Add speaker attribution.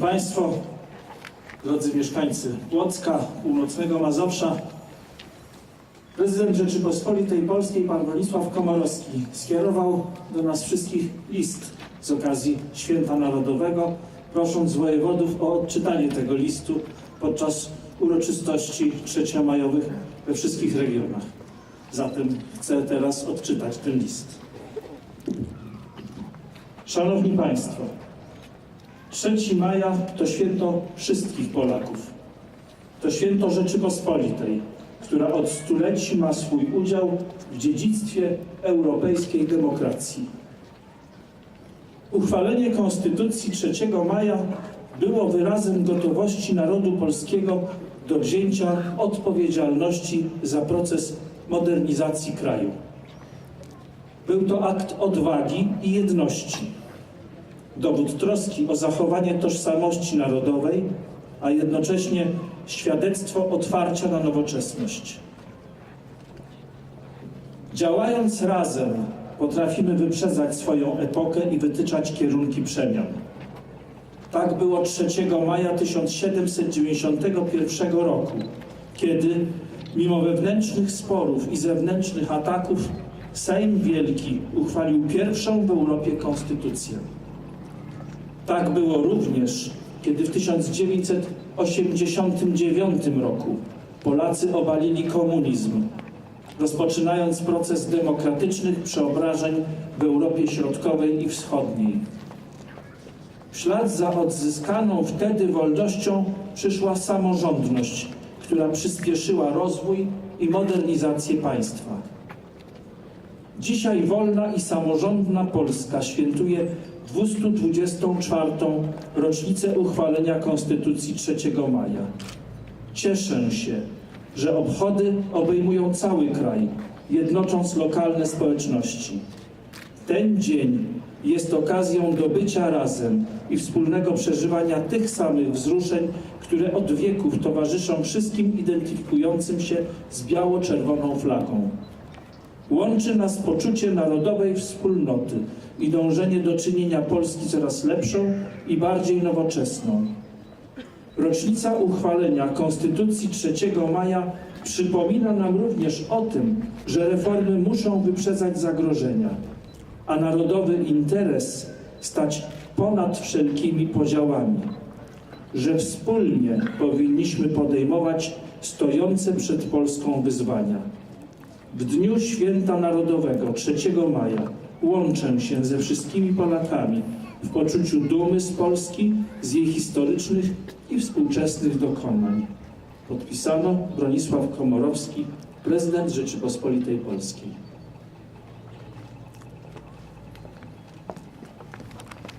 Speaker 1: Państwo, drodzy mieszkańcy Płocka, północnego Mazowsza, prezydent Rzeczypospolitej Polskiej, pan Bronisław Komorowski, skierował do nas wszystkich list z okazji Święta Narodowego, prosząc wojewodów o odczytanie tego listu podczas uroczystości trzeciomajowych we wszystkich regionach. Zatem chcę teraz odczytać ten list. Szanowni Państwo, 3 maja to święto wszystkich Polaków. To święto Rzeczypospolitej, która od stuleci ma swój udział w dziedzictwie europejskiej demokracji. Uchwalenie Konstytucji 3 maja było wyrazem gotowości narodu polskiego do wzięcia odpowiedzialności za proces modernizacji kraju. Był to akt odwagi i jedności dowód troski o zachowanie tożsamości narodowej, a jednocześnie świadectwo otwarcia na nowoczesność. Działając razem, potrafimy wyprzedzać swoją epokę i wytyczać kierunki przemian. Tak było 3 maja 1791 roku, kiedy, mimo wewnętrznych sporów i zewnętrznych ataków, Sejm Wielki uchwalił pierwszą w Europie konstytucję. Tak było również, kiedy w 1989 roku Polacy obalili komunizm, rozpoczynając proces demokratycznych przeobrażeń w Europie Środkowej i Wschodniej. W ślad za odzyskaną wtedy wolnością przyszła samorządność, która przyspieszyła rozwój i modernizację państwa. Dzisiaj wolna i samorządna Polska świętuje 224. rocznicę uchwalenia Konstytucji 3 maja. Cieszę się, że obchody obejmują cały kraj, jednocząc lokalne społeczności. Ten dzień jest okazją do bycia razem i wspólnego przeżywania tych samych wzruszeń, które od wieków towarzyszą wszystkim identyfikującym się z biało-czerwoną flagą. Łączy nas poczucie narodowej wspólnoty i dążenie do czynienia Polski coraz lepszą i bardziej nowoczesną. Rocznica uchwalenia Konstytucji 3 maja przypomina nam również o tym, że reformy muszą wyprzedzać zagrożenia, a narodowy interes stać ponad wszelkimi podziałami, że wspólnie powinniśmy podejmować stojące przed Polską wyzwania. W dniu Święta Narodowego 3 maja łączę się ze wszystkimi Polakami w poczuciu dumy z Polski, z jej historycznych i współczesnych dokonań. Podpisano Bronisław Komorowski, prezydent Rzeczypospolitej Polskiej.